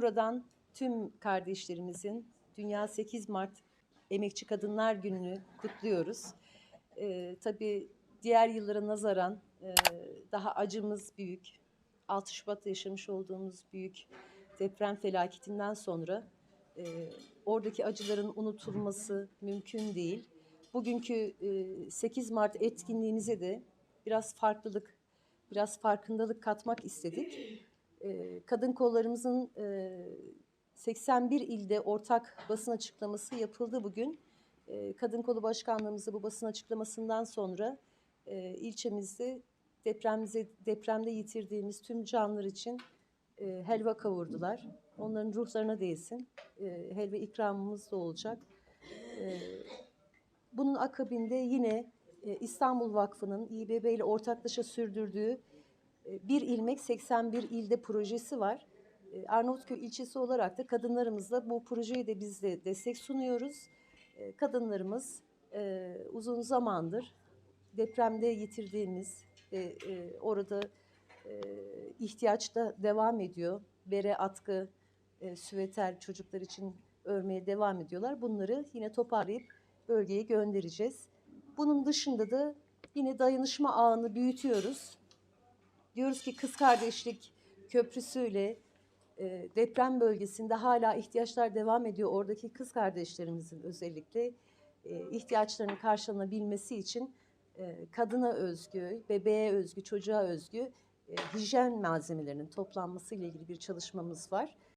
Buradan tüm kardeşlerimizin Dünya 8 Mart Emekçi Kadınlar Günü'nü kutluyoruz. Ee, tabii diğer yıllara nazaran e, daha acımız büyük. 6 Şubat'ta yaşamış olduğumuz büyük deprem felaketinden sonra e, oradaki acıların unutulması mümkün değil. Bugünkü e, 8 Mart etkinliğimize de biraz farklılık, biraz farkındalık katmak istedik. Kadın kollarımızın e, 81 ilde ortak basın açıklaması yapıldı bugün. Kadın Kolu Başkanlığımızı bu basın açıklamasından sonra e, ilçemizde depremize, depremde yitirdiğimiz tüm canlar için helva kavurdular. Onların ruhlarına değsin. Helva ikramımız da olacak. Bunun akabinde yine İstanbul Vakfı'nın İBB ile ortaklaşa sürdürdüğü Bir İlmek 81 ilde projesi var. E, Arnavutköy ilçesi olarak da kadınlarımızla bu projeye de biz de destek sunuyoruz. E, Kadınlarımız e, uzun zamandır depremde yitirdiğimiz e, orada e, ihtiyaç da devam ediyor. Bere, atkı, süveter çocuklar için örmeye devam ediyorlar. Bunları yine toparlayıp bölgeye göndereceğiz. Bunun dışında da yine dayanışma ağını büyütüyoruz. Diyoruz ki kız kardeşlik köprüsüyle e, deprem bölgesinde hala ihtiyaçlar devam ediyor. Oradaki kız kardeşlerimizin özellikle e, ihtiyaçlarının karşılanabilmesi için e, kadına özgü, bebeğe özgü, çocuğa özgü e, hijyen malzemelerinin toplanması ile ilgili bir çalışmamız var.